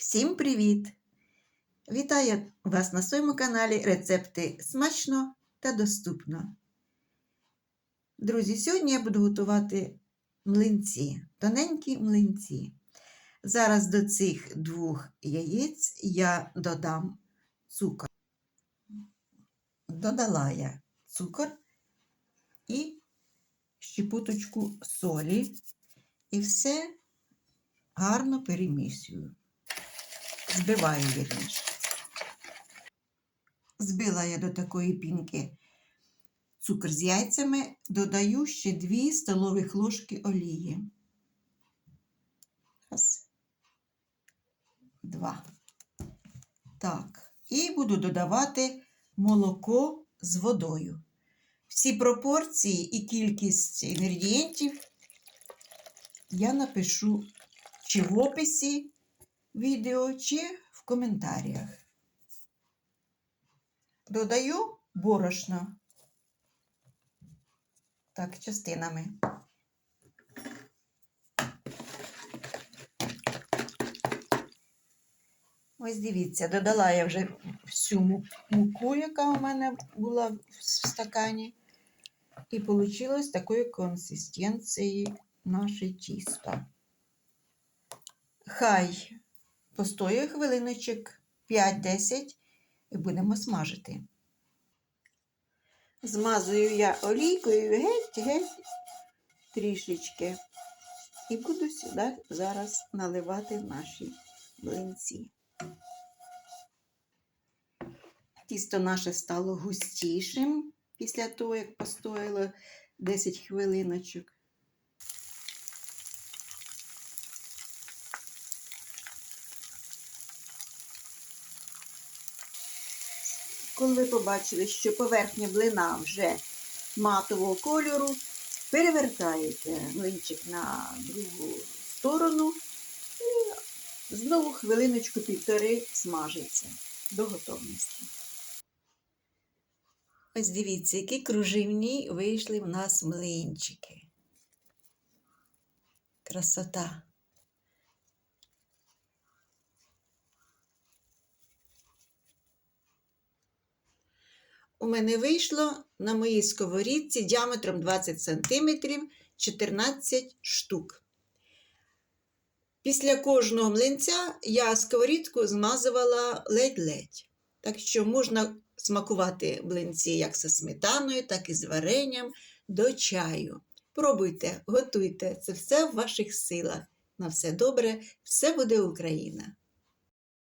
Всім привіт! Вітаю вас на своєму каналі Рецепти смачно та доступно. Друзі, сьогодні я буду готувати млинці, тоненькі млинці. Зараз до цих двох яєць я додам цукор. Додала я цукор і щепоточку солі. І все гарно перемісюю. Збиваю вірніше. Збила я до такої пінки цукор з яйцями, додаю ще 2 столових ложки олії. Раз. Два. Так. І буду додавати молоко з водою. Всі пропорції і кількість інгредієнтів я напишу чи в описі відео, чи в коментарях. Додаю борошно. Так, частинами. Ось дивіться, додала я вже всю муку, яка у мене була в стакані. І вийшло такої консистенції наше тісто. Хай постоює хвилиночок 5-10 і будемо смажити. Змазую я олійкою геть-геть трішечки. І буду сюди зараз наливати наші млинці. Тісто наше стало густішим після того, як постояло 10 хвилиночок. Коли ви побачили, що поверхня блина вже матового кольору, перевертаєте млинчик на другу сторону і знову хвилиночку півтори смажиться до готовності. Ось дивіться, які кружівні вийшли в нас млинчики. Красота. У мене вийшло на моїй сковорідці діаметром 20 см 14 штук. Після кожного млинця я сковорідку змазувала ледь-ледь. Так що можна смакувати млинці як зі сметаною, так і з варенням до чаю. Пробуйте, готуйте, це все в ваших силах. На все добре, все буде Україна!